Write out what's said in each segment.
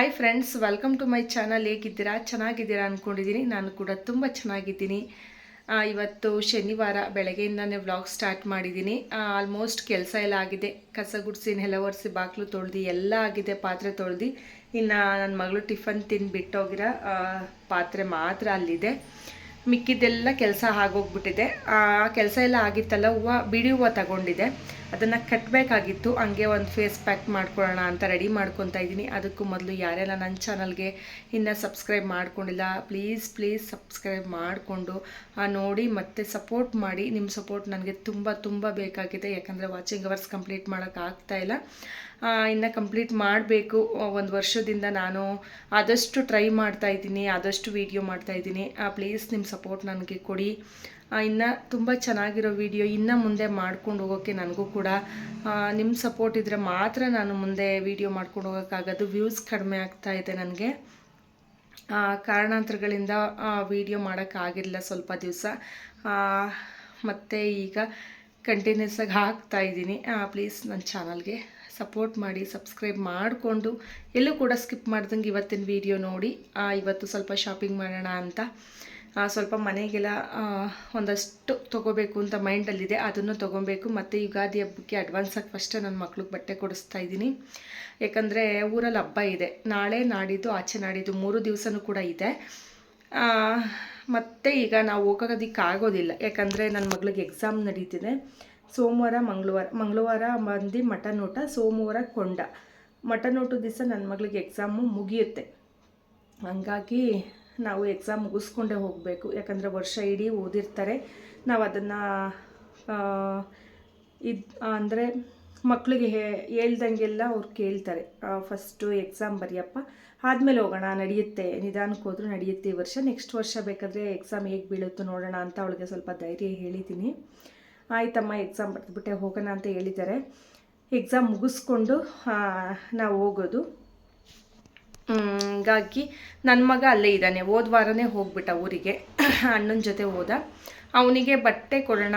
Hi friends welcome to my channel ಹೇಗಿದ್ದೀರಾ? ಚೆನ್ನಾಗಿದ್ದೀರಾ ಅಂದ್ಕೊಂಡಿದ್ದೀನಿ ನಾನು ಕೂಡ ತುಂಬ ಚೆನ್ನಾಗಿದ್ದೀನಿ. ಇವತ್ತು ಶನಿವಾರ ಬೆಳಗ್ಗೆಯಿಂದನೇ ವ್ಲಾಗ್ ಸ್ಟಾರ್ಟ್ ಮಾಡಿದ್ದೀನಿ. ಆಲ್ಮೋಸ್ಟ್ ಕೆಲಸ ಎಲ್ಲ ಆಗಿದೆ. ಕಸ ಗುಡಿಸಿ, ನೆಲ ಒರೆಸಿ ಬಾಗಿಲು ತೊಳ್ದು, ಎಲ್ಲ ಆಗಿದೆ, ಪಾತ್ರೆ ತೊಳ್ದು. ಇನ್ನು ನನ್ನ ಮಗಳು ಟಿಫನ್ ತಿಂದು ಬಿಟ್ಟೋಗಿರೋ ಪಾತ್ರೆ ಮಾತ್ರ ಅಲ್ಲಿದೆ. ಮಿಕ್ಕಿದ್ದೆಲ್ಲ ಕೆಲಸ ಆಗೋಗ್ಬಿಟ್ಟಿದೆ. ಆ ಕೆಲಸ ಎಲ್ಲ ಆಗಿತ್ತಲ್ಲ, ಹೂವು ಬಿಡಿ ಹೂವು ತಗೊಂಡಿದೆ ಅದನ್ನು ಕಟ್ಟಬೇಕಾಗಿತ್ತು ಹಂಗೆ ಒಂದು ಫೇಸ್ ಪ್ಯಾಕ್ ಮಾಡ್ಕೊಳ್ಳೋಣ ಅಂತ ರೆಡಿ ಮಾಡ್ಕೊತಾ ಇದ್ದೀನಿ. ಅದಕ್ಕೂ ಮೊದಲು ಯಾರೆಲ್ಲ ನನ್ನ ಚಾನಲ್ಗೆ ಇನ್ನು ಸಬ್ಸ್ಕ್ರೈಬ್ ಮಾಡ್ಕೊಂಡಿಲ್ಲ ಪ್ಲೀಸ್ ಪ್ಲೀಸ್ ಸಬ್ಸ್ಕ್ರೈಬ್ ಮಾಡಿಕೊಂಡು ನೋಡಿ ಮತ್ತೆ ಸಪೋರ್ಟ್ ಮಾಡಿ. ನಿಮ್ಮ ಸಪೋರ್ಟ್ ನನಗೆ ತುಂಬ ತುಂಬ ಬೇಕಾಗಿದೆ. ಯಾಕಂದರೆ ವಾಚಿಂಗ್ ಅವರ್ಸ್ ಕಂಪ್ಲೀಟ್ ಮಾಡೋಕ್ಕಾಗ್ತಾ ಇಲ್ಲ. ಇನ್ನು ಕಂಪ್ಲೀಟ್ ಮಾಡಬೇಕು. ಒಂದು ವರ್ಷದಿಂದ ನಾನು ಆದಷ್ಟು ಟ್ರೈ ಮಾಡ್ತಾ ಇದ್ದೀನಿ ಆದಷ್ಟು ವೀಡಿಯೋ ಮಾಡ್ತಾ ಇದ್ದೀನಿ. ಪ್ಲೀಸ್ ನಿಮ್ಮ ಸಪೋರ್ಟ್ ನನಗೆ ಕೊಡಿ. ಇನ್ನು ತುಂಬ ಚೆನ್ನಾಗಿರೋ ವಿಡಿಯೋ ಇನ್ನು ಮುಂದೆ ಮಾಡ್ಕೊಂಡು ಹೋಗೋಕ್ಕೆ ನನಗೂ ಕೂಡ ನಿಮ್ಮ ಸಪೋರ್ಟ್ ಇದ್ದರೆ ಮಾತ್ರ ನಾನು ಮುಂದೆ ವೀಡಿಯೋ ಮಾಡ್ಕೊಂಡು ಹೋಗೋಕ್ಕಾಗೋದು ವ್ಯೂಸ್ ಕಡಿಮೆ ಆಗ್ತಾ ಇದೆ ನನಗೆ. ಆ, ಕಾರಣಾಂತರಗಳಿಂದ ವೀಡಿಯೋ ಮಾಡೋಕ್ಕಾಗಿರಲಿಲ್ಲ ಸ್ವಲ್ಪ ದಿವಸ. ಮತ್ತು ಈಗ ಕಂಟಿನ್ಯೂಸ್ ಆಗಿ ಹಾಕ್ತಾ ಇದ್ದೀನಿ. ಪ್ಲೀಸ್ ನನ್ನ ಚಾನಲ್ಗೆ ಸಪೋರ್ಟ್ ಮಾಡಿ ಸಬ್ಸ್ಕ್ರೈಬ್ ಮಾಡಿಕೊಂಡು, ಎಲ್ಲೂ ಕೂಡ ಸ್ಕಿಪ್ ಮಾಡ್ದಂಗೆ ಇವತ್ತಿನ ವಿಡಿಯೋ ನೋಡಿ. ಇವತ್ತು ಸ್ವಲ್ಪ ಶಾಪಿಂಗ್ ಮಾಡೋಣ ಅಂತ. ಸ್ವಲ್ಪ ಮನೆಗೆಲ್ಲ ಒಂದಷ್ಟು ತೊಗೋಬೇಕು ಅಂತ ಮೈಂಡಲ್ಲಿದೆ ಅದನ್ನು ತೊಗೊಬೇಕು. ಮತ್ತು ಯುಗಾದಿ ಹಬ್ಬಕ್ಕೆ ಅಡ್ವಾನ್ಸಾಗಿ ಫಸ್ಟೇ ನನ್ನ ಮಕ್ಳಿಗೆ ಬಟ್ಟೆ ಕೊಡಿಸ್ತಾ ಇದ್ದೀನಿ. ಯಾಕಂದರೆ ಊರಲ್ಲಿ ಹಬ್ಬ ಇದೆ. ನಾಳೆ ನಾಡಿದ್ದು, ಆಚೆ ನಾಡಿದ್ದು ಮೂರು ದಿವಸನೂ ಕೂಡ ಇದೆ. ಮತ್ತೆ ಈಗ ನಾವು ಹೋಗೋದಕ್ಕಾಗೋದಿಲ್ಲ ಯಾಕಂದರೆ ನನ್ನ ಮಗಳಿಗೆ ಎಕ್ಸಾಮ್ ನಡೀತಿದೆ. ಸೋಮವಾರ, ಮಂಗಳವಾರ ಮಂಗಳವಾರ ಬಂದು ಮಟನ್ ಸೋಮವಾರ ಕೊಂಡ. ಮಟನ್ ಊಟ ದಿವಸ ನನ್ನ ಮಗಳಿಗೆ ಎಕ್ಸಾಮು ಮುಗಿಯುತ್ತೆ. ಹಂಗಾಗಿ ನಾವು ಎಕ್ಸಾಮ್ ಮುಗಿಸ್ಕೊಂಡೇ ಹೋಗಬೇಕು. ಯಾಕಂದರೆ ವರ್ಷ ಇಡೀ ಓದಿರ್ತಾರೆ. ನಾವು ಅದನ್ನು ಇದು, ಅಂದರೆ ಮಕ್ಕಳಿಗೆ ಹೇಳ್ದಂಗೆಲ್ಲ ಅವ್ರು ಕೇಳ್ತಾರೆ. ಫಸ್ಟು ಎಕ್ಸಾಮ್ ಬರೆಯಪ್ಪ. ಆದಮೇಲೆ ಹೋಗೋಣ, ನಡೆಯುತ್ತೆ. ನಿಧಾನಕ್ಕೆ ಹೋದರೂ ನಡೆಯುತ್ತೆ ಈ ವರ್ಷ. ನೆಕ್ಸ್ಟ್ ವರ್ಷ ಬೇಕಾದರೆ ಎಕ್ಸಾಮ್ ಹೇಗೆ ಬೀಳುತ್ತೋ ನೋಡೋಣ ಅಂತ ಅವಳಿಗೆ ಸ್ವಲ್ಪ ಧೈರ್ಯ ಹೇಳಿದ್ದೀನಿ. ಆಯ್ತಮ್ಮ ಎಕ್ಸಾಮ್ ಬರೆದ್ಬಿಟ್ಟೆ ಹೋಗೋಣ ಅಂತ ಹೇಳಿದ್ದಾರೆ. ಎಕ್ಸಾಮ್ ಮುಗಿಸ್ಕೊಂಡು ನಾವು ಹೋಗೋದು. ಹಿಂಗಾಗಿ ನನ್ನ ಮಗ ಅಲ್ಲೇ ಇದ್ದಾನೆ. ಹೋದ ವಾರನೇ ಹೋಗ್ಬಿಟ್ಟ ಊರಿಗೆ. ಅಣ್ಣನ ಜೊತೆ ಹೋದ. ಅವನಿಗೆ ಬಟ್ಟೆ ಕೊಡೋಣ,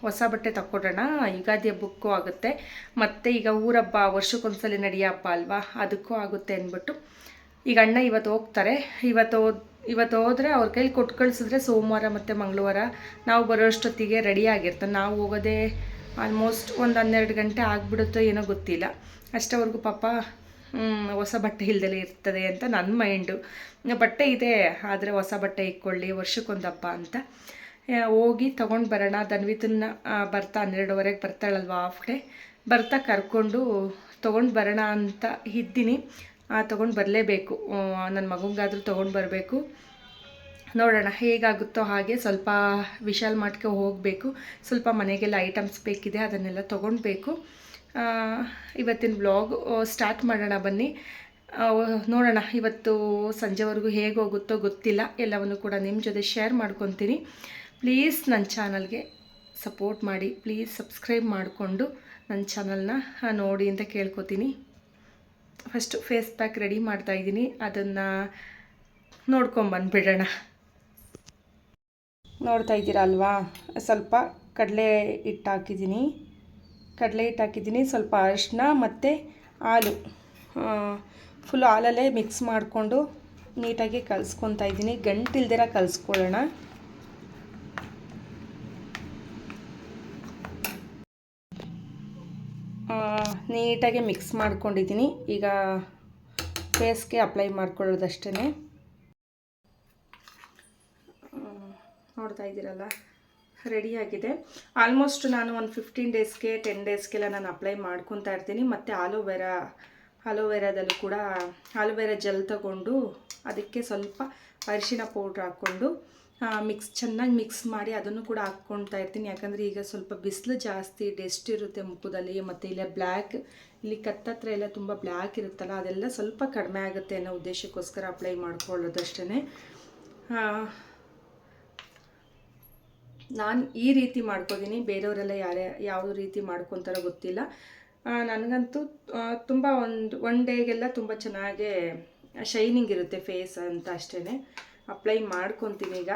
ಹೊಸ ಬಟ್ಟೆ ತಕ್ಕೊಡೋಣ, ಯುಗಾದಿ ಹಬ್ಬಕ್ಕೂ ಆಗುತ್ತೆ. ಮತ್ತು ಈಗ ಊರಬ್ಬ, ವರ್ಷಕ್ಕೊಂದ್ಸಲಿ ನಡೆಯೋ ಹಬ್ಬ ಅಲ್ವಾ? ಅದಕ್ಕೂ ಆಗುತ್ತೆ ಅಂದ್ಬಿಟ್ಟು. ಈಗ ಅಣ್ಣ ಇವತ್ತು ಹೋಗ್ತಾರೆ. ಇವತ್ತು ಇವತ್ತು ಹೋದರೆ ಅವ್ರ ಕೈಲಿ ಕೊಟ್ಟು ಕಳಿಸಿದ್ರೆ ಸೋಮವಾರ ಮತ್ತು ಮಂಗಳವಾರ ನಾವು ಬರೋಷ್ಟೊತ್ತಿಗೆ ರೆಡಿ ಆಗಿರ್ತಾನೆ ನಾವು ಹೋಗೋದೇ ಆಲ್ಮೋಸ್ಟ್ ಒಂದು ಹನ್ನೆರಡು ಗಂಟೆ ಆಗಿಬಿಡುತ್ತೋ ಏನೋ ಗೊತ್ತಿಲ್ಲ. ಅಷ್ಟವರೆಗೂ ಪಾಪ ಹೊಸ ಬಟ್ಟೆ ಇಲ್ದಲೇ ಇರ್ತದೆ ಅಂತ ನನ್ನ ಮೈಂಡು ಬಟ್ಟೆ ಇದೆ ಆದರೆ ಹೊಸ ಬಟ್ಟೆ ಇಕ್ಕೊಳ್ಳಿ ವರ್ಷಕ್ಕೊಂದಪ್ಪ ಅಂತ. ಹೋಗಿ ತೊಗೊಂಡು ಬರೋಣ. ಧನ್ವಿತನ್ನ ಆ, ಬರ್ತಾ ಹನ್ನೆರಡುವರೆಗೆ ಬರ್ತಾಳಲ್ವ ಹಾಫ್ ಡೇ ಬರ್ತಾ ಕರ್ಕೊಂಡು ತೊಗೊಂಡು ಬರೋಣ ಅಂತ ಇದ್ದೀನಿ. ತೊಗೊಂಡು ಬರಲೇಬೇಕು. ನನ್ನ ಮಗಂಗಾದರೂ ತೊಗೊಂಡು ಬರಬೇಕು. ನೋಡೋಣ, ಹೇಗಾಗುತ್ತೋ ಹಾಗೆ ಸ್ವಲ್ಪ ವಿಶಾಲ್ ಮಾರ್ಟ್ಗೆ ಹೋಗಬೇಕು. ಸ್ವಲ್ಪ ಮನೆಗೆಲ್ಲ ಐಟಮ್ಸ್ ಬೇಕಿದೆ ಅದನ್ನೆಲ್ಲ ತೊಗೊಳ್ಬೇಕು ಇವತ್ತಿನ ಬ್ಲಾಗ್ ಸ್ಟಾರ್ಟ್ ಮಾಡೋಣ ಬನ್ನಿ. ನೋಡೋಣ, ಇವತ್ತು ಸಂಜೆವರೆಗೂ ಹೇಗೆ ಹೋಗುತ್ತೋ ಗೊತ್ತಿಲ್ಲ. ಎಲ್ಲವನ್ನು ಕೂಡ ನಿಮ್ಮ ಜೊತೆ ಶೇರ್ ಮಾಡ್ಕೊತೀನಿ. ಪ್ಲೀಸ್ ನನ್ನ ಚಾನಲ್ಗೆ ಸಪೋರ್ಟ್ ಮಾಡಿ ಪ್ಲೀಸ್ ಸಬ್ಸ್ಕ್ರೈಬ್ ಮಾಡಿಕೊಂಡು ನನ್ನ ಚಾನಲ್ನ ನೋಡಿ ಅಂತ ಕೇಳ್ಕೊತೀನಿ. ಫಸ್ಟು ಫೇಸ್ ಪ್ಯಾಕ್ ರೆಡಿ ಮಾಡ್ತಾಯಿದ್ದೀನಿ ಅದನ್ನು ನೋಡ್ಕೊಂಬಂದ್ಬಿಡೋಣ ನೋಡ್ತಾ ಇದ್ದೀರಾ ಅಲ್ವಾ? ಸ್ವಲ್ಪ ಕಡಲೆ ಹಿಟ್ಟು ಹಾಕಿದ್ದೀನಿ. ಕಡಲೆ ಹಿಟ್ಟು ಹಾಕಿದ್ದೀನಿ. ಸ್ವಲ್ಪ ಅರಿಶಿನ ಮತ್ತು ಹಾಲು. ಫುಲ್ ಹಾಲಲ್ಲೇ ಮಿಕ್ಸ್ ಮಾಡಿಕೊಂಡು ನೀಟಾಗಿ ಕಲಿಸ್ಕೊತಾ ಇದ್ದೀನಿ. ಗಂಟಿಲ್ದಿರ ಕಲಿಸ್ಕೊಳ್ಳೋಣ. ನೀಟಾಗಿ ಮಿಕ್ಸ್ ಮಾಡ್ಕೊಂಡಿದ್ದೀನಿ. ಈಗ ಫೇಸ್ಗೆ ಅಪ್ಲೈ ಮಾಡ್ಕೊಳ್ಳೋದಷ್ಟೇ ನೋಡ್ತಾ ಇದ್ದೀರಲ್ಲ? ರೆಡಿಯಾಗಿದೆ ಆಲ್ಮೋಸ್ಟ್ ನಾನು ಒಂದು ಫಿಫ್ಟೀನ್ ಡೇಸ್ಗೆ ಟೆನ್ ಡೇಸ್ಗೆಲ್ಲ ನಾನು ಅಪ್ಲೈ ಮಾಡ್ಕೊತಾ ಇರ್ತೀನಿ. ಮತ್ತು ಆಲೋವೆರಾ ಆಲೋವೆರಾದಲ್ಲೂ ಕೂಡ ಆಲೋವೆರಾ ಜೆಲ್ ತಗೊಂಡು ಅದಕ್ಕೆ ಸ್ವಲ್ಪ ಅರಿಶಿನ ಪೌಡ್ರ್ ಹಾಕ್ಕೊಂಡು ಮಿಕ್ಸ್ ಚೆನ್ನಾಗಿ ಮಿಕ್ಸ್ ಮಾಡಿ ಅದನ್ನು ಕೂಡ ಹಾಕ್ಕೊಳ್ತಾ ಇರ್ತೀನಿ. ಯಾಕಂದರೆ ಈಗ ಸ್ವಲ್ಪ ಬಿಸಿಲು ಜಾಸ್ತಿ ಡೆಸ್ಟ್ ಇರುತ್ತೆ ಮುಖದಲ್ಲಿ, ಮತ್ತು ಇಲ್ಲೇ ಬ್ಲ್ಯಾಕ್ ಇಲ್ಲಿ ಕತ್ತತ್ರ ಎಲ್ಲ ತುಂಬ ಬ್ಲ್ಯಾಕ್ ಇರುತ್ತಲ್ಲ, ಅದೆಲ್ಲ ಸ್ವಲ್ಪ ಕಡಿಮೆ ಆಗುತ್ತೆ ಅನ್ನೋ ಉದ್ದೇಶಕ್ಕೋಸ್ಕರ ಅಪ್ಲೈ ಮಾಡ್ಕೊಳ್ಳೋದಷ್ಟೇ ನಾನು ಈ ರೀತಿ ಮಾಡ್ಕೋತೀನಿ ಬೇರೆಯವರೆಲ್ಲ ಯಾರೇ ಯಾವ ರೀತಿ ಮಾಡ್ಕೊತಾರೋ ಗೊತ್ತಿಲ್ಲ. ನನಗಂತೂ ತುಂಬ ಒಂದು ಒನ್ ಡೇಗೆಲ್ಲ ತುಂಬ ಚೆನ್ನಾಗೇ ಶೈನಿಂಗ್ ಇರುತ್ತೆ ಫೇಸ್ ಅಂತ ಅಷ್ಟೇ ಅಪ್ಲೈ ಮಾಡ್ಕೊತೀನಿ ಈಗ.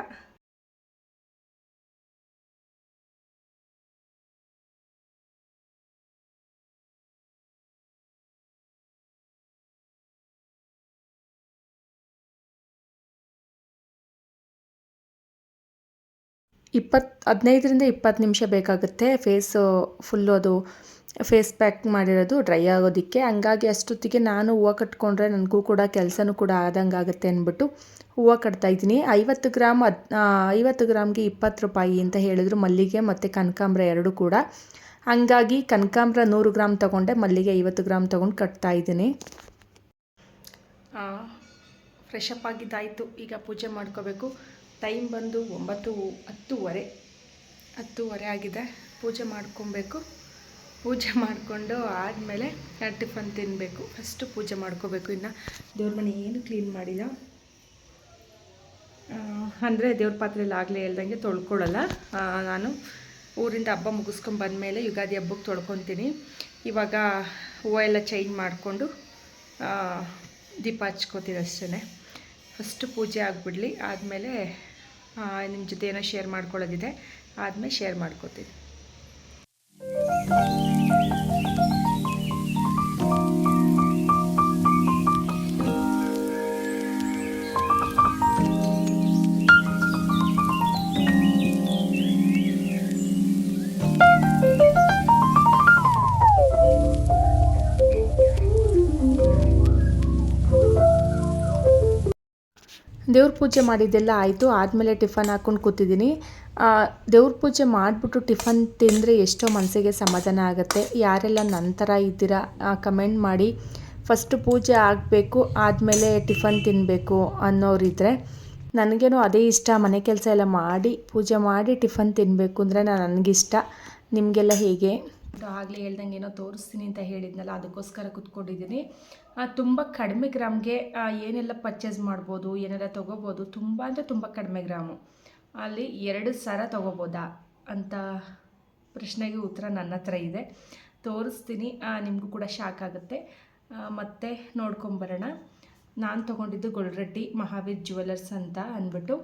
ಇಪ್ಪತ್ತು ಹದಿನೈದರಿಂದ ಇಪ್ಪತ್ತು ನಿಮಿಷ ಬೇಕಾಗುತ್ತೆ ಫೇಸು ಫುಲ್ಲು ಅದು ಫೇಸ್ ಪ್ಯಾಕ್ ಮಾಡಿರೋದು ಡ್ರೈ ಆಗೋದಕ್ಕೆ. ಹಂಗಾಗಿ ಅಷ್ಟೊತ್ತಿಗೆ ನಾನು ಹೂವು ಕಟ್ಕೊಂಡ್ರೆ ನನಗೂ ಕೂಡ ಕೆಲಸನೂ ಕೂಡ ಆದಂಗೆ ಆಗುತ್ತೆ ಅಂದ್ಬಿಟ್ಟು ಹೂವು ಕಟ್ತಾಯಿದ್ದೀನಿ ಐವತ್ತು ಗ್ರಾಮ್ ಅದ್ ಐವತ್ತು ಗ್ರಾಮ್ಗೆ ಇಪ್ಪತ್ತು ರೂಪಾಯಿ ಅಂತ ಹೇಳಿದ್ರು. ಮಲ್ಲಿಗೆ ಮತ್ತು ಕನಕಾಂಬ್ರ ಎರಡು ಕೂಡ. ಹಂಗಾಗಿ ಕನಕಾಂಬ್ರ ನೂರು ಗ್ರಾಮ್ ತೊಗೊಂಡೆ, ಮಲ್ಲಿಗೆ ಐವತ್ತು ಗ್ರಾಮ್ ತೊಗೊಂಡು ಕಟ್ತಾಯಿದ್ದೀನಿ ಫ್ರೆಶ್ ಅಪ್ ಆಗಿದ್ದಾಯಿತು. ಈಗ ಪೂಜೆ ಮಾಡ್ಕೋಬೇಕು. ಟೈಮ್ ಬಂದು ಒಂಬತ್ತು ಹತ್ತುವರೆ ಹತ್ತುವರೆ ಆಗಿದೆ. ಪೂಜೆ ಮಾಡ್ಕೊಬೇಕು. ಪೂಜೆ ಮಾಡಿಕೊಂಡು ಆದಮೇಲೆ ಟಿಫನ್ ತಿನ್ನಬೇಕು ಫಸ್ಟು ಪೂಜೆ ಮಾಡ್ಕೋಬೇಕು ಇನ್ನು. ದೇವ್ರ ಮನೆ ಏನು ಕ್ಲೀನ್ ಮಾಡಿಲ್ಲ. ಅಂದರೆ ದೇವ್ರ ಪಾತ್ರೆಯಲ್ಲಿ ಆಗಲೇ ಇಲ್ದಂಗೆ ತೊಳ್ಕೊಳ್ಳಲ್ಲ. ನಾನು ಊರಿಂದ ಹಬ್ಬ ಮುಗಿಸ್ಕೊಂಡು ಬಂದಮೇಲೆ ಯುಗಾದಿ ಹಬ್ಬಕ್ಕೆ ತೊಳ್ಕೊತೀನಿ. ಇವಾಗ ಹೂವು ಎಲ್ಲ ಚೇಂಜ್ ಮಾಡಿಕೊಂಡು ದೀಪ ಹಚ್ಕೋತೀನಿ ಅಷ್ಟೇ ಫಸ್ಟು ಪೂಜೆ ಆಗಿಬಿಡ್ಲಿ. ಆದಮೇಲೆ ನಿಮ್ಮ ಜೊತೆ ಏನೋ ಶೇರ್ ಮಾಡ್ಕೊಳ್ಳೋದಿದೆ. ಆದಮೇಲೆ ಶೇರ್ ಮಾಡ್ಕೋತೀನಿ. ದೇವ್ರ ಪೂಜೆ ಮಾಡಿದ್ದೆಲ್ಲ ಆಯಿತು, ಆದಮೇಲೆ ಟಿಫನ್ ಹಾಕ್ಕೊಂಡು ಕೂತಿದ್ದೀನಿ. ದೇವ್ರ ಪೂಜೆ ಮಾಡಿಬಿಟ್ಟು ಟಿಫನ್ ತಿಂದರೆ ಎಷ್ಟೋ ಮನಸ್ಸಿಗೆ ಸಮಾಧಾನ ಆಗುತ್ತೆ. ಯಾರೆಲ್ಲ ನನ್ನ ಥರ ಇದ್ದೀರಾ ಕಮೆಂಟ್ ಮಾಡಿ. ಫಸ್ಟು ಪೂಜೆ ಆಗಬೇಕು, ಆದಮೇಲೆ ಟಿಫನ್ ತಿನ್ನಬೇಕು ಅನ್ನೋರಿದ್ದರೆ ನನಗೇನು ಅದೇ ಇಷ್ಟ, ಮನೆ ಕೆಲಸ ಎಲ್ಲ ಮಾಡಿ, ಪೂಜೆ ಮಾಡಿ ಟಿಫನ್ ತಿನ್ನಬೇಕು ಅಂದರೆ ನನಗಿಷ್ಟ. ನಿಮಗೆಲ್ಲ ಹೇಗೆ? ಆಗಲೇ ಹೇಳ್ದಂಗೆ ಏನೋ ತೋರಿಸ್ತೀನಿ ಅಂತ ಹೇಳಿದ್ನಲ್ಲ, ಅದಕ್ಕೋಸ್ಕರ ಕುತ್ಕೊಂಡಿದ್ದೀನಿ. ತುಂಬ ಕಡಿಮೆ ಗ್ರಾಮ್ಗೆ ಏನೆಲ್ಲ ಪರ್ಚೇಸ್ ಮಾಡ್ಬೋದು, ಏನೆಲ್ಲ ತೊಗೋಬೋದು, ತುಂಬ ಅಂದರೆ ತುಂಬ ಕಡಿಮೆ ಗ್ರಾಮು. ಅಲ್ಲಿ ಎರಡು ಸರ ತೊಗೋಬೋದಾ ಅಂತ ಪ್ರಶ್ನೆಗೆ ಉತ್ತರ ನನ್ನ ಹತ್ರ ಇದೆ. ತೋರಿಸ್ತೀನಿ ನಿಮಗೂ ಕೂಡ ಶಾಕ್ ಆಗುತ್ತೆ. ಮತ್ತೆ ನೋಡ್ಕೊಂಬರೋಣ ನಾನು ತೊಗೊಂಡಿದ್ದು ಗೊಲ್ರೆಡ್ಡಿ ಮಹಾವೀರ್ ಜ್ಯುವೆಲರ್ಸ್ ಅಂತ ಅಂದ್ಬಿಟ್ಟು.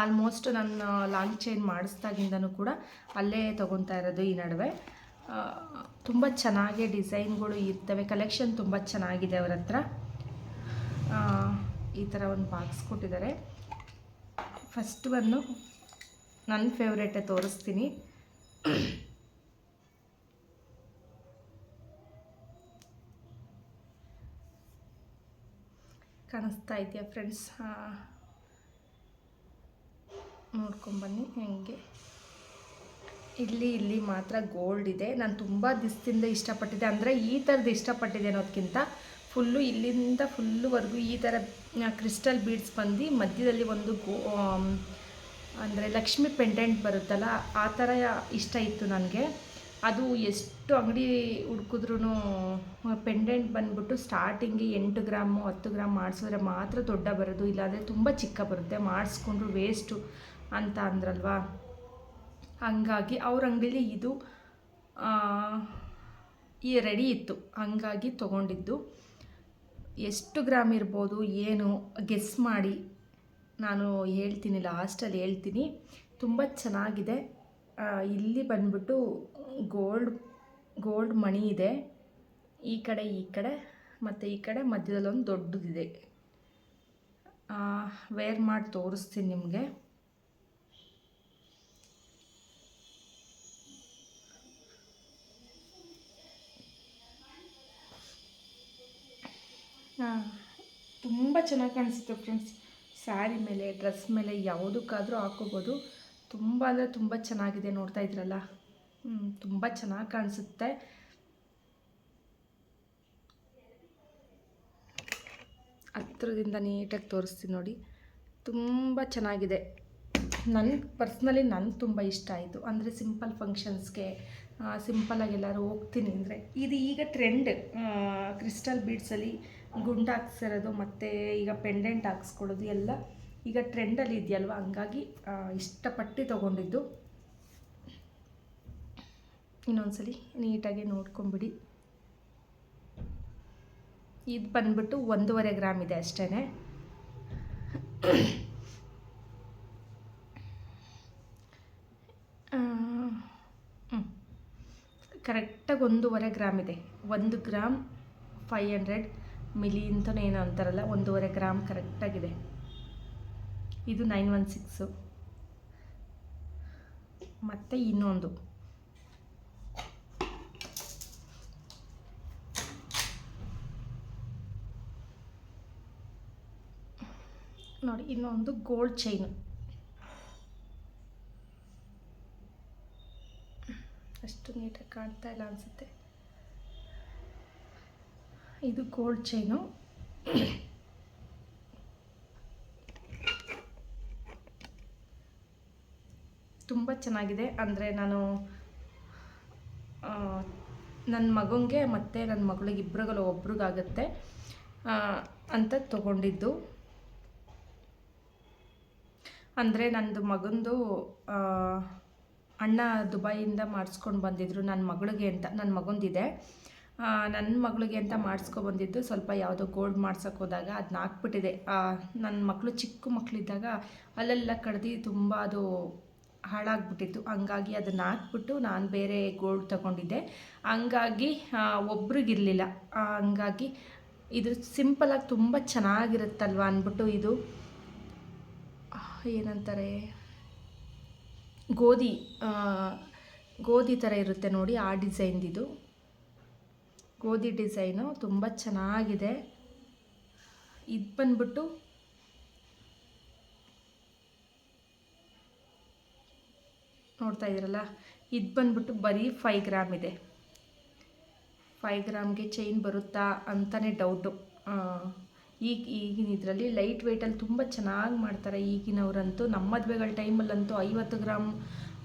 ಆಲ್ಮೋಸ್ಟ್ ನನ್ನ ಲಾಂಗ್ ಚೈನ್ ಮಾಡಿಸ್ದಾಗಿಂದನೂ ಕೂಡ ಅಲ್ಲೇ ತೊಗೊತಾ ಇರೋದು ಈ ನಡುವೆ. ತುಂಬ ಚೆನ್ನಾಗಿ ಡಿಸೈನ್ಗಳು ಇರ್ತವೆ. ಕಲೆಕ್ಷನ್ ತುಂಬ ಚೆನ್ನಾಗಿದೆ ಅವ್ರ ಹತ್ರ. ಈ ಥರ ಒಂದು ಬಾಕ್ಸ್ ಕೊಟ್ಟಿದ್ದಾರೆ. ಫಸ್ಟ್ ಒಂದು ನನ್ನ ಫೇವ್ರೇಟೇ ತೋರಿಸ್ತೀನಿ. ಕಾಣಿಸ್ತಾ ಇದೆಯಾ ಫ್ರೆಂಡ್ಸ್? ನೋಡ್ಕೊಂಬನ್ನಿ ಹೆಂಗೆ. ಇಲ್ಲಿ ಇಲ್ಲಿ ಮಾತ್ರ ಗೋಲ್ಡ್ ಇದೆ. ನಾನು ತುಂಬ ದಿವಸದಿಂದ ಇಷ್ಟಪಟ್ಟಿದ್ದೆ. ಅಂದರೆ ಈ ಥರದ್ದು ಇಷ್ಟಪಟ್ಟಿದ್ದೆ ಅನ್ನೋದಕ್ಕಿಂತ ಫುಲ್ಲು ಇಲ್ಲಿಂದ ಫುಲ್ಲುವರೆಗೂ ಈ ಥರ ಕ್ರಿಸ್ಟಲ್ ಬೀಡ್ಸ್ ಬಂದು ಮಧ್ಯದಲ್ಲಿ ಒಂದು ಗೋ ಅಂದರೆ ಲಕ್ಷ್ಮಿ ಪೆಂಡೆಂಟ್ ಬರುತ್ತಲ್ಲ, ಆ ಥರ ಇಷ್ಟ ಇತ್ತು ನನಗೆ. ಅದು ಎಷ್ಟು ಅಂಗಡಿ ಹುಡ್ಕಿದ್ರೂ ಪೆಂಡೆಂಟ್ ಬಂದ್ಬಿಟ್ಟು ಸ್ಟಾರ್ಟಿಂಗ್ಗೆ ಎಂಟು ಗ್ರಾಮು, ಹತ್ತು ಗ್ರಾಮ್ ಮಾಡಿಸಿದ್ರೆ ಮಾತ್ರ ದೊಡ್ಡ ಬರೋದು. ಇಲ್ಲಾಂದರೆ ತುಂಬ ಚಿಕ್ಕ ಬರುತ್ತೆ. ಮಾಡಿಸ್ಕೊಂಡ್ರು ವೇಸ್ಟು ಅಂತ ಅಂದ್ರಲ್ವಾ? ಹಂಗಾಗಿ ಅವ್ರ ಅಂಗಡಿಲಿ ಇದು ಈ ರೆಡಿ ಇತ್ತು. ಹಂಗಾಗಿ ತೊಗೊಂಡಿದ್ದು. ಎಷ್ಟು ಗ್ರಾಮ್ ಇರ್ಬೋದು, ಏನು ಗೆಸ್ ಮಾಡಿ. ನಾನು ಹೇಳ್ತೀನಿ ಲಾಸ್ಟಲ್ಲಿ ಹೇಳ್ತೀನಿ. ತುಂಬ ಚೆನ್ನಾಗಿದೆ. ಇಲ್ಲಿ ಬಂದ್ಬಿಟ್ಟು ಗೋಲ್ಡ್ ಗೋಲ್ಡ್ ಮಣಿ ಇದೆ. ಈ ಕಡೆ ಈ ಕಡೆ, ಮತ್ತು ಈ ಕಡೆ ಮಧ್ಯದಲ್ಲಿ ಒಂದು ದೊಡ್ಡದಿದೆ. ವೇರ್ ಮಾಡಿ ತೋರಿಸ್ತೀನಿ ನಿಮಗೆ. ತುಂಬ ಚೆನ್ನಾಗಿ ಕಾಣಿಸುತ್ತೆ ಫ್ರೆಂಡ್ಸ್ ಸ್ಯಾರಿ ಮೇಲೆ ಡ್ರೆಸ್ ಮೇಲೆ ಯಾವುದಕ್ಕಾದರೂ ಹಾಕೋಬೋದು ತುಂಬ ಅಂದರೆ ತುಂಬ ಚೆನ್ನಾಗಿದೆ ನೋಡ್ತಾ ಇದ್ರಲ್ಲ. ತುಂಬ ಚೆನ್ನಾಗಿ ಕಾಣಿಸುತ್ತೆ. ಹತ್ರದಿಂದ ನೀಟಾಗಿ ತೋರಿಸ್ತೀನಿ ನೋಡಿ. ತುಂಬ ಚೆನ್ನಾಗಿದೆ. ನನಗೆ ಪರ್ಸ್ನಲಿ ನನಗೆ ತುಂಬ ಇಷ್ಟ ಆಯಿತು. ಅಂದರೆ ಸಿಂಪಲ್ ಫಂಕ್ಷನ್ಸ್ಗೆ ಸಿಂಪಲಾಗಿ ಎಲ್ಲರೂ ಹೋಗ್ತೀನಿ ಅಂದರೆ. ಇದು ಈಗ ಟ್ರೆಂಡ್ ಕ್ರಿಸ್ಟಲ್ ಬೀಡ್ಸಲ್ಲಿ ಗುಂಡು ಹಾಕ್ಸಿರೋದು ಮತ್ತು ಈಗ ಪೆಂಡೆಂಟ್ ಹಾಕ್ಸ್ಕೊಳ್ಳೋದು ಎಲ್ಲ ಈಗ ಟ್ರೆಂಡಲ್ಲಿ ಇದೆಯಲ್ವ? ಹಂಗಾಗಿ ಇಷ್ಟಪಟ್ಟು ತೊಗೊಂಡಿದ್ದು. ಇನ್ನೊಂದ್ಸಲಿ ನೀಟಾಗಿ ನೋಡ್ಕೊಂಬಿಡಿ. ಇದು ಬಂದ್ಬಿಟ್ಟು ಒಂದೂವರೆ ಗ್ರಾಮ್ ಇದೆ ಅಷ್ಟೇ ಕರೆಕ್ಟಾಗಿ ಒಂದೂವರೆ ಗ್ರಾಮ್ ಇದೆ. ಒಂದು ಗ್ರಾಮ್ ಫೈವ್ ಹಂಡ್ರೆಡ್. ಮಿಲಿ ಅಂತಲೇ ಏನೋ ಅಂತಾರಲ್ಲ, ಒಂದೂವರೆ ಗ್ರಾಮ್ ಕರೆಕ್ಟಾಗಿದೆ ಇದು ನೈನ್ ಒನ್ ಸಿಕ್ಸು. ಮತ್ತು ಇನ್ನೊಂದು. ನೋಡಿ, ಇನ್ನೊಂದು ಗೋಲ್ಡ್ ಚೈನು ಅಷ್ಟು ನೀಟಾಗಿ ಕಾಣ್ತಾ ಇಲ್ಲ ಅನಿಸುತ್ತೆ. ಇದು ಕೋಲ್ಡ್ ಚೈನು ತುಂಬ ಚೆನ್ನಾಗಿದೆ. ಅಂದರೆ ನಾನು ನನ್ನ ಮಗನಿಗೆ ಮತ್ತು ನನ್ನ ಮಗಳಿಗೆ ಇಬ್ಬರಿಗಲ್ಲ ಒಬ್ರಿಗಾಗತ್ತೆ. ಅಂತ ತಗೊಂಡಿದ್ದು. ಅಂದರೆ ನಂದು ಮಗಂದು ಅಣ್ಣ ದುಬೈಯಿಂದ ಮಾಡಿಸ್ಕೊಂಡು ಬಂದಿದ್ರು. ನನ್ನ ಮಗಳಿಗೆ ಅಂತ ನನ್ನ ಮಗಂದಿದೆ. ನನ್ನ ಮಗಳಿಗೆ ಅಂತ ಮಾಡಿಸ್ಕೊ ಬಂದಿದ್ದು. ಸ್ವಲ್ಪ ಯಾವುದೋ ಗೋಲ್ಡ್ ಮಾಡ್ಸೋಕೆ ಹೋದಾಗ ಅದನ್ನ ಹಾಕ್ಬಿಟ್ಟಿದೆ. ನನ್ನ ಮಕ್ಕಳು ಚಿಕ್ಕ ಮಕ್ಕಳಿದ್ದಾಗ ಅಲ್ಲೆಲ್ಲ ಕಡ್ದು ತುಂಬ ಅದು ಹಾಳಾಗ್ಬಿಟ್ಟಿತ್ತು. ಹಂಗಾಗಿ ಅದನ್ನು ಹಾಕ್ಬಿಟ್ಟು ನಾನು ಬೇರೆ ಗೋಲ್ಡ್ ತಗೊಂಡಿದ್ದೆ. ಹಂಗಾಗಿ ಒಬ್ರಿಗಿರಲಿಲ್ಲ. ಹಂಗಾಗಿ ಇದು ಸಿಂಪಲಾಗಿ ತುಂಬ ಚೆನ್ನಾಗಿರುತ್ತಲ್ವ ಅಂದ್ಬಿಟ್ಟು ಇದು ಏನಂತಾರೆ, ಗೋಧಿ ಗೋಧಿ ಥರ ಇರುತ್ತೆ ನೋಡಿ ಆ ಡಿಸೈನ್ದಿದು. ಗೋಧಿ ಡಿಸೈನು ತುಂಬ ಚೆನ್ನಾಗಿದೆ. ಇದು ಬಂದ್ಬಿಟ್ಟು ನೋಡ್ತಾ ಇದ್ದೀರಲ್ಲ? ಇದು ಬಂದ್ಬಿಟ್ಟು ಬರೀ ಫೈ ಗ್ರಾಮ್ ಇದೆ. ಫೈ ಗ್ರಾಮ್ಗೆ ಚೈನ್ ಬರುತ್ತಾ ಅಂತಲೇ ಡೌಟು ಈಗ, ಈಗಿನ ಇದರಲ್ಲಿ ಲೈಟ್ ವೆಯ್ಟಲ್ಲಿ ತುಂಬ ಚೆನ್ನಾಗಿ ಮಾಡ್ತಾರೆ ಈಗಿನವರಂತೂ. ನಮ್ಮ ಮದುವೆಗಳ ಟೈಮಲ್ಲಂತೂ ಐವತ್ತು ಗ್ರಾಮ್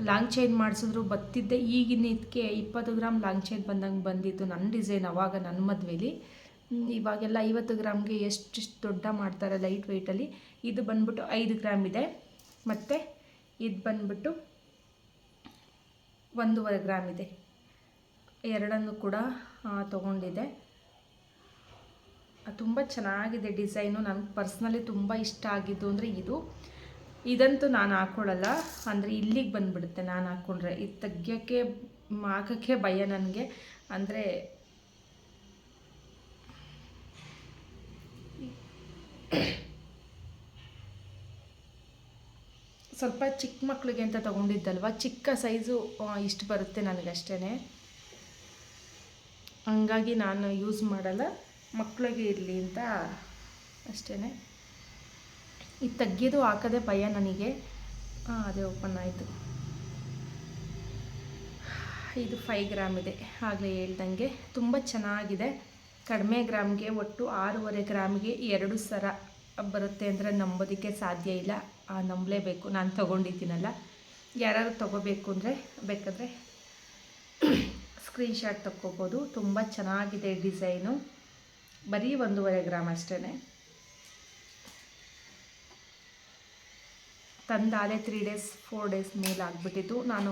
ಲಾಂಗ್ ಚೈನ್ ಮಾಡಿಸಿದ್ರು, ಬತ್ತಿದ್ದೆ. ಈಗಿನ ಇದಕ್ಕೆ ಇಪ್ಪತ್ತು ಗ್ರಾಮ್ ಲಾಂಗ್ ಚೈನ್ ಬಂದಂಗೆ ಬಂದಿತ್ತು ನನ್ನ ಡಿಸೈನ್ ಅವಾಗ ನನ್ನ ಮದುವೆಲಿ. ಇವಾಗೆಲ್ಲ ಐವತ್ತು ಗ್ರಾಮ್ಗೆ ಎಷ್ಟು ದೊಡ್ಡ ಮಾಡ್ತಾರೆ ಲೈಟ್ ವೆಯ್ಟಲ್ಲಿ. ಇದು ಬಂದ್ಬಿಟ್ಟು ಐದು ಗ್ರಾಮ್ ಇದೆ. ಮತ್ತು ಇದು ಬಂದ್ಬಿಟ್ಟು ಒಂದೂವರೆ ಗ್ರಾಮ್ ಇದೆ. ಎರಡನ್ನು ಕೂಡ ತೊಗೊಂಡಿದೆ. ತುಂಬ ಚೆನ್ನಾಗಿದೆ ಡಿಸೈನು. ನನಗೆ ಪರ್ಸ್ನಲಿ ತುಂಬ ಇಷ್ಟ ಆಗಿದ್ದು ಅಂದರೆ ಇದು. ಇದಂತೂ ನಾನು ಹಾಕ್ಕೊಳ್ಳಲ್ಲ ಅಂದರೆ ಇಲ್ಲಿಗೆ ಬಂದುಬಿಡುತ್ತೆ ನಾನು ಹಾಕ್ಕೊಂಡ್ರೆ ಇದು ತೆಗಿಯೋಕ್ಕೆ ಹಾಕೋಕ್ಕೆ ಭಯ ನನಗೆ. ಅಂದರೆ ಸ್ವಲ್ಪ ಚಿಕ್ಕ ಮಕ್ಕಳಿಗೆ ಅಂತ ತೊಗೊಂಡಿದ್ದಲ್ವ? ಚಿಕ್ಕ ಸೈಜು ಇಷ್ಟು ಬರುತ್ತೆ ನನಗಷ್ಟೇ ಹಂಗಾಗಿ ನಾನು ಯೂಸ್ ಮಾಡಲ್ಲ. ಮಕ್ಕಳಿಗೆ ಇರಲಿ ಅಂತ ಅಷ್ಟೇ ಇದು ತೆಗ್ಯೋದು ಹಾಕೋದೇ ಭಯ ನನಗೆ. ಹಾಂ ಅದೇ ಓಪನ್ ಆಯಿತು. ಇದು ಫೈ ಗ್ರಾಮ್ ಇದೆ. ಆಗಲೇ ಹೇಳ್ದಂಗೆ ತುಂಬ ಚೆನ್ನಾಗಿದೆ. ಕಡಿಮೆ ಗ್ರಾಮ್ಗೆ ಒಟ್ಟು ಆರೂವರೆ ಗ್ರಾಮ್ಗೆ ಎರಡು ಸರ ಬರುತ್ತೆ ಅಂದರೆ ನಂಬೋದಕ್ಕೆ ಸಾಧ್ಯ ಇಲ್ಲ. ನಂಬಲೇಬೇಕು. ನಾನು ತೊಗೊಂಡಿದ್ದೀನಲ್ಲ. ಯಾರು ತೊಗೋಬೇಕು ಅಂದರೆ ಬೇಕಾದರೆ ಸ್ಕ್ರೀನ್ಶಾಟ್ ತಕ್ಕೋಬೋದು. ತುಂಬ ಚೆನ್ನಾಗಿದೆ ಡಿಸೈನು ಬರೀ ಒಂದೂವರೆ ಗ್ರಾಮ್ ಅಷ್ಟೇ ತಂದಾಲೆ ತ್ರೀ ಡೇಸ್ ಫೋರ್ ಡೇಸ್ ಮೇಲೆ ಆಗಿಬಿಟ್ಟಿತ್ತು ನಾನು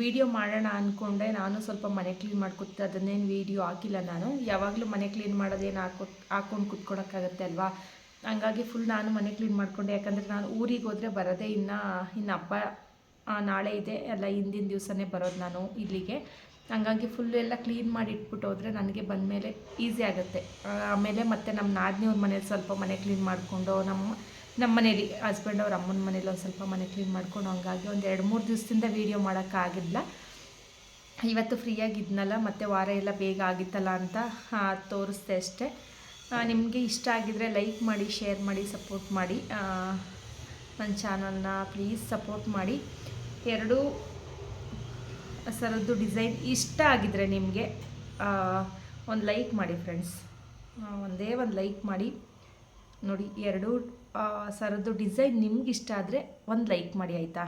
ವಿಡಿಯೋ ಮಾಡೋಣ ಅಂದ್ಕೊಂಡೆ ನಾನು ಸ್ವಲ್ಪ ಮನೆ ಕ್ಲೀನ್ ಮಾಡ್ಕೊತಿದ್ದೆ ಅದನ್ನೇನು ವಿಡಿಯೋ ಹಾಕಿಲ್ಲ ನಾನು. ಯಾವಾಗಲೂ ಮನೆ ಕ್ಲೀನ್ ಮಾಡೋದೇನು ಹಾಕೋ, ಹಾಕ್ಕೊಂಡು ಕುತ್ಕೊಳಕ್ಕಾಗತ್ತೆ ಅಲ್ವಾ? ಹಂಗಾಗಿ ಫುಲ್ ನಾನು ಮನೆ ಕ್ಲೀನ್ ಮಾಡಿಕೊಂಡೆ. ಯಾಕಂದರೆ ನಾನು ಊರಿಗೆ ಹೋದರೆ ಬರೋದೇ ಇನ್ನು ಇನ್ನು ಹಬ್ಬ ನಾಳೆ ಇದೆ. ಎಲ್ಲ ಹಿಂದಿನ ದಿವಸನೇ ಬರೋದು ನಾನು ಇಲ್ಲಿಗೆ. ಹಂಗಾಗಿ ಫುಲ್ ಎಲ್ಲ ಕ್ಲೀನ್ ಮಾಡಿ ಇಟ್ಬಿಟ್ಟು ಹೋದರೆ ನನಗೆ ಬಂದಮೇಲೆ ಈಸಿ ಆಗುತ್ತೆ. ಆಮೇಲೆ ಮತ್ತೆ ನಮ್ಮ ನಾದಿನಿಯವ್ರ ಮನೇಲಿ ಸ್ವಲ್ಪ ಮನೆ ಕ್ಲೀನ್ ಮಾಡಿಕೊಂಡು ನಮ್ಮ ನಮ್ಮ ಮನೇಲಿ ಹಸ್ಬೆಂಡ್ ಅವ್ರ ಅಮ್ಮನ ಮನೇಲಿ ಒಂದು ಸ್ವಲ್ಪ ಮನೆ ಕ್ಲೀನ್ ಮಾಡ್ಕೊಂಡು ಹಂಗಾಗಿ ಒಂದು ಎರಡು ಮೂರು ದಿವಸದಿಂದ ವೀಡಿಯೋ ಮಾಡೋಕ್ಕಾಗಿಲ್ಲ ಇವತ್ತು ಫ್ರೀಯಾಗಿದ್ನಲ್ಲ ಮತ್ತು ವಾರ ಎಲ್ಲ ಬೇಗ ಆಗಿತ್ತಲ್ಲ ಅಂತ ತೋರಿಸ್ದೆ ಅಷ್ಟೇ. ನಿಮಗೆ ಇಷ್ಟ ಆಗಿದರೆ ಲೈಕ್ ಮಾಡಿ ಶೇರ್ ಮಾಡಿ ಸಪೋರ್ಟ್ ಮಾಡಿ. ನನ್ನ ಚಾನಲ್ನ ಪ್ಲೀಸ್ ಸಪೋರ್ಟ್ ಮಾಡಿ. ಎರಡೂ ಸರದ್ದು ಡಿಸೈನ್ ಇಷ್ಟ ಆಗಿದ್ರೆ ನಿಮಗೆ ಒಂದು ಲೈಕ್ ಮಾಡಿ ಫ್ರೆಂಡ್ಸ್ ಒಂದೇ ಒಂದು ಲೈಕ್ ಮಾಡಿ. ನೋಡಿ, ಎರಡೂ ಸರದ್ದು ಡಿಸೈನ್ ನಿಮ್ಗೆ ಇಷ್ಟ ಆದರೆ ಒಂದು ಲೈಕ್ ಮಾಡಿ, ಆಯಿತಾ?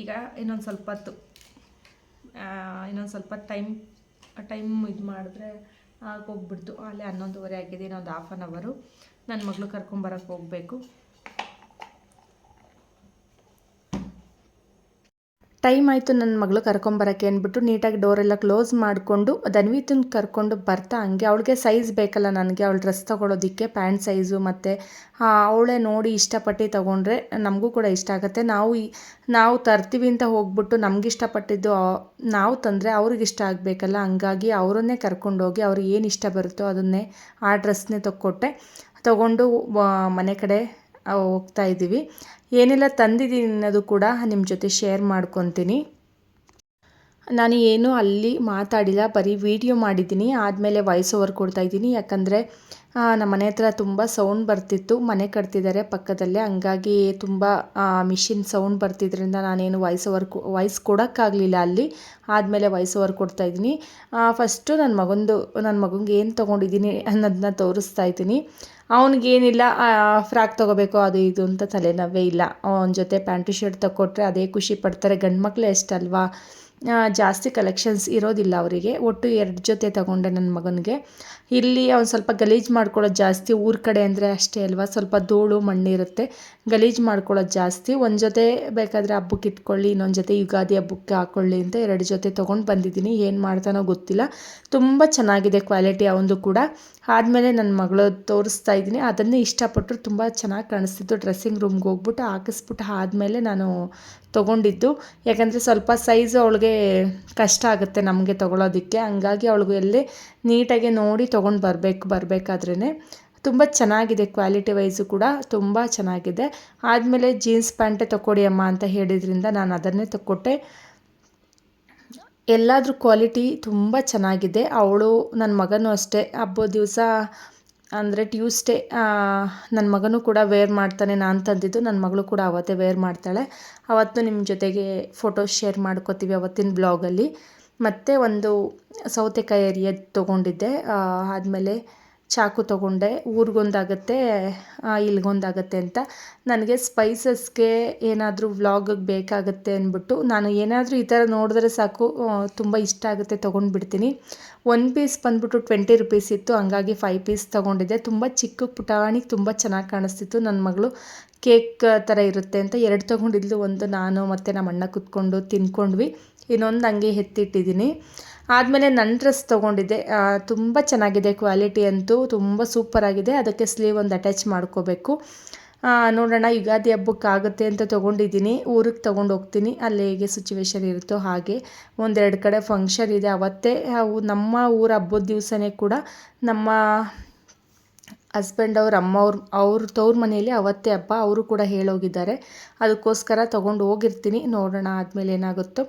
ಈಗ ಇನ್ನೊಂದು ಸ್ವಲ್ಪ ಹೊತ್ತು ಇನ್ನೊಂದು ಸ್ವಲ್ಪ ಟೈಮ್ ಟೈಮ್ ಇದು ಮಾಡಿದ್ರೆ ಆಗೋಗ್ಬಿಡ್ತು. ಅಲ್ಲೇ ಹನ್ನೊಂದುವರೆ ಆಗಿದೆ, ಇನ್ನೊಂದು ಹಾಫ್ ಆನ್ ಅವರು ನನ್ನ ಮಗಳು ಕರ್ಕೊಂಬರಕ್ಕೆ ಹೋಗಬೇಕು. ಟೈಮ್ ಆಯಿತು ನನ್ನ ಮಗಳು ಕರ್ಕೊಂಬರಕ್ಕೆ ಅಂದ್ಬಿಟ್ಟು ನೀಟಾಗಿ ಡೋರೆಲ್ಲ ಕ್ಲೋಸ್ ಮಾಡಿಕೊಂಡು ಧನ್ವಿತನ ಕರ್ಕೊಂಡು ಬರ್ತಾ ಹಂಗೆ. ಅವಳಿಗೆ ಸೈಜ್ ಬೇಕಲ್ಲ ನನಗೆ. ಅವಳು ಡ್ರೆಸ್ ತೊಗೊಳೋದಕ್ಕೆ ಪ್ಯಾಂಟ್ ಸೈಜು ಮತ್ತು ಅವಳೇ ನೋಡಿ ಇಷ್ಟಪಟ್ಟು ತೊಗೊಂಡ್ರೆ ನಮಗೂ ಕೂಡ ಇಷ್ಟ ಆಗುತ್ತೆ. ನಾವು ನಾವು ತರ್ತೀವಿ ಅಂತ ಹೋಗ್ಬಿಟ್ಟು ನಮ್ಗೆ ಇಷ್ಟಪಟ್ಟಿದ್ದು ನಾವು ತಂದರೆ ಅವ್ರಿಗೆ ಇಷ್ಟ ಆಗಬೇಕಲ್ಲ. ಹಂಗಾಗಿ ಅವರನ್ನೇ ಕರ್ಕೊಂಡೋಗಿ ಅವ್ರಿಗೆ ಏನು ಇಷ್ಟ ಬರುತ್ತೋ ಅದನ್ನೇ ಆ ಡ್ರೆಸ್ನೇ ತೊಗೊಟ್ಟೆ ತೊಗೊಂಡು ಮನೆ ಕಡೆ ಹೋಗ್ತಾ ಇದ್ದೀವಿ. ಏನೆಲ್ಲ ತಂದಿದ್ದೀನಿ ಅನ್ನೋದು ಕೂಡ ನಿಮ್ಮ ಜೊತೆ ಶೇರ್ ಮಾಡ್ಕೊತೀನಿ. ನಾನು ಏನು ಅಲ್ಲಿ ಮಾತಾಡಿಲ್ಲ, ಬರೀ ವಿಡಿಯೋ ಮಾಡಿದ್ದೀನಿ, ಆದಮೇಲೆ ವಾಯ್ಸ್ ಓವರ್ ಕೊಡ್ತಾ ಇದ್ದೀನಿ. ಯಾಕಂದರೆ ನಮ್ಮ ಮನೆ ಹತ್ರ ತುಂಬ ಸೌಂಡ್ ಬರ್ತಿತ್ತು. ಮನೆ ಕಟ್ತಿದ್ದಾರೆ ಪಕ್ಕದಲ್ಲೇ. ಹಂಗಾಗಿ ತುಂಬ ಮಿಷಿನ್ ಸೌಂಡ್ ಬರ್ತಿದ್ದರಿಂದ ನಾನೇನು ವಾಯ್ಸ್ ಓವರ್ ವಾಯ್ಸ್ ಕೊಡೋಕ್ಕಾಗಲಿಲ್ಲ ಅಲ್ಲಿ. ಆದಮೇಲೆ ವಾಯ್ಸ್ ಓವರ್ ಕೊಡ್ತಾ ಇದ್ದೀನಿ. ಫಸ್ಟು ನನ್ನ ಮಗಂದು ನನ್ನ ಮಗಂಗೆ ಏನು ತೊಗೊಂಡಿದ್ದೀನಿ ಅನ್ನೋದನ್ನ ತೋರಿಸ್ತಾ ಇದ್ದೀನಿ. ಅವನಿಗೇನಿಲ್ಲ ಫ್ರಾಕ್ ತೊಗೋಬೇಕು, ಅದು ಇದು ಅಂತ ತಲೆನೋವೇ ಇಲ್ಲ. ಅವನ ಜೊತೆ ಪ್ಯಾಂಟು ಶರ್ಟ್ ತಗೊಟ್ರೆ ಅದೇ ಖುಷಿ ಪಡ್ತಾರೆ. ಗಂಡು ಮಕ್ಕಳೇ ಅಷ್ಟಲ್ವಾ? ಜಾಸ್ತಿ ಕಲೆಕ್ಷನ್ಸ್ ಇರೋದಿಲ್ಲ ಅವರಿಗೆ. ಒಟ್ಟು ಎರಡು ಜೊತೆ ತಗೊಂಡೆ ನನ್ನ ಮಗನಿಗೆ. ಇಲ್ಲಿ ಅವ್ನು ಸ್ವಲ್ಪ ಗಲೀಜು ಮಾಡ್ಕೊಳ್ಳೋದು ಜಾಸ್ತಿ, ಊರ ಕಡೆ ಅಂದರೆ ಅಷ್ಟೇ ಅಲ್ವಾ? ಸ್ವಲ್ಪ ಧೂಳು ಮಣ್ಣಿರುತ್ತೆ ಗಲೀಜು ಮಾಡ್ಕೊಳ್ಳೋದು ಜಾಸ್ತಿ. ಒಂದು ಜೊತೆ ಬೇಕಾದರೆ ಹಬ್ಬಕ್ಕೆ ಇಟ್ಕೊಳ್ಳಿ, ಇನ್ನೊಂದು ಜೊತೆ ಯುಗಾದಿ ಹಬ್ಬಕ್ಕೆ ಹಾಕ್ಕೊಳ್ಳಿ ಅಂತ ಎರಡು ಜೊತೆ ತೊಗೊಂಡು ಬಂದಿದ್ದೀನಿ. ಏನು ಮಾಡ್ತಾನೋ ಗೊತ್ತಿಲ್ಲ. ತುಂಬ ಚೆನ್ನಾಗಿದೆ ಕ್ವಾಲಿಟಿ ಅವನದು ಕೂಡ. ಆದಮೇಲೆ ನನ್ನ ಮಗಳು ತೋರಿಸ್ತಾ ಇದ್ದೀನಿ. ಅದನ್ನೇ ಇಷ್ಟಪಟ್ಟರು ತುಂಬ ಚೆನ್ನಾಗಿ ಕಾಣಿಸ್ತಿತ್ತು. ಡ್ರೆಸ್ಸಿಂಗ್ ರೂಮ್ಗೆ ಹೋಗ್ಬಿಟ್ಟು ಹಾಕಿಸ್ಬಿಟ್ಟು ಆದಮೇಲೆ ನಾನು ತೊಗೊಂಡಿದ್ದು. ಯಾಕಂದರೆ ಸ್ವಲ್ಪ ಸೈಜ್ ಅವಳಿಗೆ ಕಷ್ಟ ಆಗುತ್ತೆ ನಮಗೆ ತೊಗೊಳೋದಕ್ಕೆ. ಹಂಗಾಗಿ ಅವಳಿಗೆ ಎಲ್ಲೇ ನೀಟಾಗಿ ನೋಡಿ ತೊಗೊಂಡು ಬರಬೇಕು ಬರಬೇಕಾದ್ರೇ ತುಂಬ ಚೆನ್ನಾಗಿದೆ ಕ್ವಾಲಿಟಿ ವೈಸು ಕೂಡ ತುಂಬ ಚೆನ್ನಾಗಿದೆ. ಆದಮೇಲೆ ಜೀನ್ಸ್ ಪ್ಯಾಂಟೇ ತಗೊಡಿ ಅಮ್ಮ ಅಂತ ಹೇಳಿದ್ರಿಂದ ನಾನು ಅದನ್ನೇ ತೊಕೊಟ್ಟೆ ಎಲ್ಲಾದ್ರೂ ಕ್ವಾಲಿಟಿ ತುಂಬ ಚೆನ್ನಾಗಿದೆ. ಅವಳು ನನ್ನ ಮಗನೂ ಅಷ್ಟೇ. ಹಬ್ಬದ ದಿವಸ ಅಂದರೆ ಟ್ಯೂಸ್ಡೇ ನನ್ನ ಮಗನೂ ಕೂಡ ವೇರ್ ಮಾಡ್ತಾನೆ ನಾನು ತಂದಿದ್ದು. ನನ್ನ ಮಗಳು ಕೂಡ ಅವತ್ತೇ ವೇರ್ ಮಾಡ್ತಾಳೆ. ಅವತ್ತು ನಿಮ್ಮ ಜೊತೆಗೆ ಫೋಟೋ ಶೇರ್ ಮಾಡ್ಕೋತೀವಿ ಅವತ್ತಿನ ಬ್ಲಾಗಲ್ಲಿ ಮತ್ತು ಒಂದು ಸೌತೆಕಾಯಿ ಅರಿಯೋದು ತೊಗೊಂಡಿದ್ದೆ. ಆದಮೇಲೆ ಚಾಕು ತೊಗೊಂಡೆ. ಊರಿಗೊಂದಾಗತ್ತೆ ಇಲ್ಲಿಗೊಂದಾಗತ್ತೆ ಅಂತ. ನನಗೆ ಸ್ಪೈಸಸ್ಗೆ ಏನಾದರೂ ವ್ಲಾಗಿಗೆ ಬೇಕಾಗುತ್ತೆ ಅಂದ್ಬಿಟ್ಟು ನಾನು ಏನಾದರೂ ಈ ಥರ ನೋಡಿದ್ರೆ ಸಾಕು ತುಂಬ ಇಷ್ಟ ಆಗುತ್ತೆ ತೊಗೊಂಡ್ಬಿಡ್ತೀನಿ. ಒನ್ ಪೀಸ್ ಬಂದ್ಬಿಟ್ಟು ಟ್ವೆಂಟಿ ರುಪೀಸ್ ಇತ್ತು, ಹಂಗಾಗಿ ಫೈವ್ ಪೀಸ್ ತೊಗೊಂಡಿದ್ದೆ. ತುಂಬ ಚಿಕ್ಕ ಪುಟಾಣಿಗೆ ತುಂಬ ಚೆನ್ನಾಗಿ ಕಾಣಿಸ್ತಿತ್ತು. ನನ್ನ ಮಗಳು ಕೇಕ್ ಥರ ಇರುತ್ತೆ ಅಂತ ಎರಡು ತೊಗೊಂಡಿದ್ಲು. ಒಂದು ನಾನು ಮತ್ತು ನಮ್ಮ ಅಣ್ಣ ಕುತ್ಕೊಂಡು ತಿನ್ಕೊಂಡ್ವಿ. ಇನ್ನೊಂದು ಅಂಗಿ ಎತ್ತಿಟ್ಟಿದ್ದೀನಿ. ಆದಮೇಲೆ ನನ್ನ ಡ್ರೆಸ್ ತೊಗೊಂಡಿದ್ದೆ ತುಂಬ ಚೆನ್ನಾಗಿದೆ ಕ್ವಾಲಿಟಿ ಅಂತೂ, ತುಂಬ ಸೂಪರಾಗಿದೆ ಅದಕ್ಕೆ ಸ್ಲೀವ್ ಒಂದು ಅಟ್ಯಾಚ್ ಮಾಡ್ಕೋಬೇಕು. ನೋಡೋಣ, ಯುಗಾದಿ ಹಬ್ಬಕ್ಕೆ ಆಗುತ್ತೆ ಅಂತ ತೊಗೊಂಡಿದ್ದೀನಿ. ಊರಿಗೆ ತೊಗೊಂಡು ಹೋಗ್ತೀನಿ. ಅಲ್ಲಿ ಹೇಗೆ ಸಿಚುವೇಶನ್ ಇರುತ್ತೋ ಹಾಗೆ. ಒಂದೆರಡು ಕಡೆ ಫಂಕ್ಷನ್ ಇದೆ ಅವತ್ತೇ. ನಮ್ಮ ಊರ ಹಬ್ಬದ ದಿವಸನೇ ಕೂಡ ನಮ್ಮ ಹಸ್ಬೆಂಡ್ ಅವ್ರ, ಅಮ್ಮ ಅವ್ರ ಅವ್ರ ತವ್ರ ಮನೆಯಲ್ಲಿ ಅವತ್ತೇ ಹಬ್ಬ, ಅವರು ಕೂಡ ಹೇಳೋಗಿದ್ದಾರೆ. ಅದಕ್ಕೋಸ್ಕರ ತೊಗೊಂಡು ಹೋಗಿರ್ತೀನಿ. ನೋಡೋಣ ಆದಮೇಲೆ ಏನಾಗುತ್ತೋ.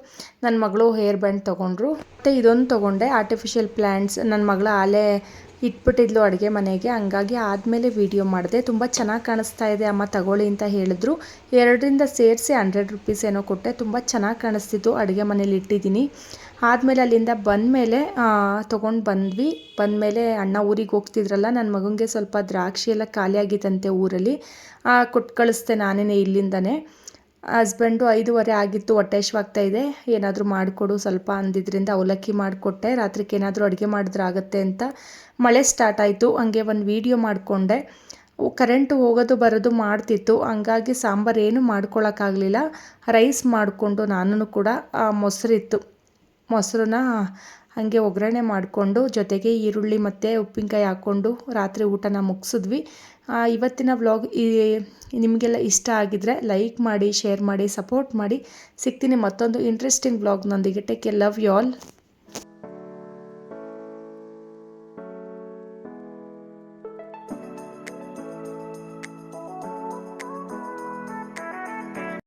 ನನ್ನ ಮಗಳು ಹೇರ್ ಬ್ಯಾಂಡ್ ತೊಗೊಂಡ್ರು. ಮತ್ತು ಇದೊಂದು ತೊಗೊಂಡೆ. ಆರ್ಟಿಫಿಷಿಯಲ್ ಪ್ಲ್ಯಾಂಟ್ಸ್ ನನ್ನ ಮಗಳು ಆಲೇ ಇಟ್ಬಿಟ್ಟಿದ್ಲು ಅಡುಗೆ ಮನೆಗೆ. ಹಂಗಾಗಿ ಆದಮೇಲೆ ವಿಡಿಯೋ ಮಾಡಿದೆ. ತುಂಬ ಚೆನ್ನಾಗಿ ಕಾಣಿಸ್ತಾ ಇದೆ. ಅಮ್ಮ ತಗೊಳ್ಳಿ ಅಂತ ಹೇಳಿದ್ರು. ಎರಡರಿಂದ ಸೇರಿಸಿ ಹಂಡ್ರೆಡ್ ರುಪೀಸ್ ಏನೋ ಕೊಟ್ಟೆ. ತುಂಬ ಚೆನ್ನಾಗಿ ಕಾಣಿಸ್ತಿತ್ತು. ಅಡುಗೆ ಮನೇಲಿ ಇಟ್ಟಿದ್ದೀನಿ. ಆದಮೇಲೆ ಅಲ್ಲಿಂದ ಬಂದಮೇಲೆ ತೊಗೊಂಡು ಬಂದ್ವಿ. ಬಂದಮೇಲೆ ಅಣ್ಣ ಊರಿಗೆ ಹೋಗ್ತಿದ್ರಲ್ಲ ನನ್ನ ಮಗನಿಗೆ ಸ್ವಲ್ಪ ದ್ರಾಕ್ಷಿ ಎಲ್ಲ ಖಾಲಿ ಆಗಿತ್ತಂತೆ ಊರಲ್ಲಿ. ಕೊಟ್ಟು ಕಳಿಸ್ದೆ ನಾನೇ ಇಲ್ಲಿಂದನೇ. ಹಸ್ಬೆಂಡು ಐದೂವರೆ ಆಗಿತ್ತು, ಹೊಟ್ಟೆ ಹಶ್ವಾಗ್ತಾ ಇದೆ. ಏನಾದರೂ ಮಾಡಿಕೊಡು, ಸ್ವಲ್ಪ ಅಂದಿದ್ರಿಂದ ಅವಲಕ್ಕಿ ಮಾಡಿಕೊಟ್ಟೆ. ರಾತ್ರಿಗೆ ಏನಾದರೂ ಅಡುಗೆ ಮಾಡಿದ್ರೆ ಆಗುತ್ತೆ ಅಂತ ಮಳೆ ಸ್ಟಾರ್ಟ್ ಆಯಿತು. ಹಂಗೆ ಒಂದು ವೀಡಿಯೋ ಮಾಡಿಕೊಂಡೆ. ಕರೆಂಟು ಹೋಗೋದು ಬರೋದು ಮಾಡ್ತಿತ್ತು. ಹಂಗಾಗಿ ಸಾಂಬಾರು ಏನು ಮಾಡ್ಕೊಳಕ್ಕಾಗಲಿಲ್ಲ ರೈಸ್ ಮಾಡಿಕೊಂಡು ನಾನು ಕೂಡ ಮೊಸರಿತ್ತು. ಮೊಸರನ್ನ ಹಾಗೆ ಒಗ್ಗರಣೆ ಮಾಡಿಕೊಂಡು ಜೊತೆಗೆ ಈರುಳ್ಳಿ ಮತ್ತು ಉಪ್ಪಿನಕಾಯಿ ಹಾಕ್ಕೊಂಡು ರಾತ್ರಿ ಊಟನ ಮುಗಿಸಿದ್ವಿ. ಇವತ್ತಿನ ವ್ಲಾಗ್ ನಿಮಗೆಲ್ಲ ಇಷ್ಟ ಆಗಿದ್ರೆ ಲೈಕ್ ಮಾಡಿ, ಶೇರ್ ಮಾಡಿ, ಸಪೋರ್ಟ್ ಮಾಡಿ. ಸಿಗ್ತೀನಿ ಮತ್ತೊಂದು interesting ವ್ಲಾಗ್ನೊಂದಿಗೆ. Take a love you all